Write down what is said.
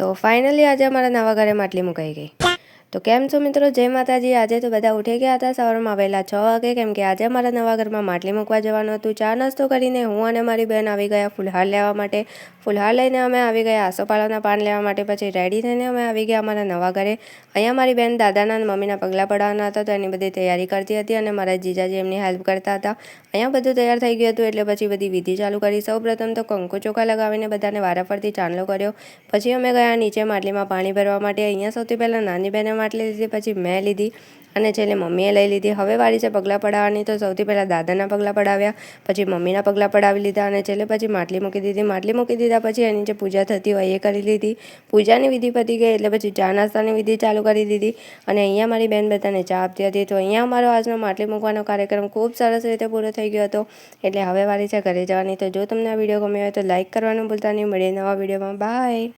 તો ફાઇનલી આજે અમારા નવા ઘરે માટલી મુકાઈ ગઈ. તો કેમ છો મિત્રો? જય માતાજી. આજે તો બધા ઉઠી ગયા હતા. સવારમાં વહેલા છ વાગે, કેમ કે આજે અમારા નવા ઘરમાં માટલી મૂકવા જવાનું હતું. ચા નાસ્તો કરીને હું અને મારી બહેન આવી ગયા ફુલહાર લેવા માટે. ફુલહાર લઈને અમે આવી ગયા. આસોપાલાના પાન લેવા માટે પછી રેડી થઈને અમે આવી ગયા અમારા નવા ઘરે. અહીંયા મારી બહેન દાદાના મમ્મીના પગલાં પડવાના હતા. તો એની બધી તૈયારી કરતી હતી અને મારા જીજાજી એમની હેલ્પ કરતા હતા. અહીંયા બધું તૈયાર થઈ ગયું હતું એટલે પછી બધી વિધિ ચાલુ કરી. સૌ પ્રથમ તો કંકુ ચોખા લગાવીને બધાને વારાફરતી ચાંદલો કર્યો. પછી અમે ગયા નીચે માટલીમાં પાણી ભરવા માટે. અહીંયા સૌથી પહેલાં નાની બહેને માટલી લીધી, પછી મેં લીધી અને છેલ્લે મમ્મીએ લઈ લીધી. હવે વારી છે પગલાં પડાવવાની. તો સૌથી પહેલાં દાદાના પગલાં પડાવ્યા, પછી મમ્મીના પગલાં પડાવી લીધા અને છેલ્લે પછી માટલી મૂકી દીધી. માટલી મૂકી દીધા પછી એની જે પૂજા થતી હોય એ કરી લીધી. પૂજાની વિધિ પતી ગઈ એટલે પછી ચા નાસ્તાની વિધિ ચાલુ કરી દીધી અને અહીંયા મારી બેન બધાને ચા આપતી હતી. તો અહીંયા અમારો આજનો માટલી મૂકવાનો કાર્યક્રમ ખૂબ સરસ રીતે પૂરો થઈ ગયો હતો. એટલે હવે વાળી છે ઘરે જવાની. તો જો તમને આ વીડિયો ગમ્યો હોય તો લાઇક કરવાનું ભૂલતા નહીં. મળીએ નવા વિડીયોમાં. બાય.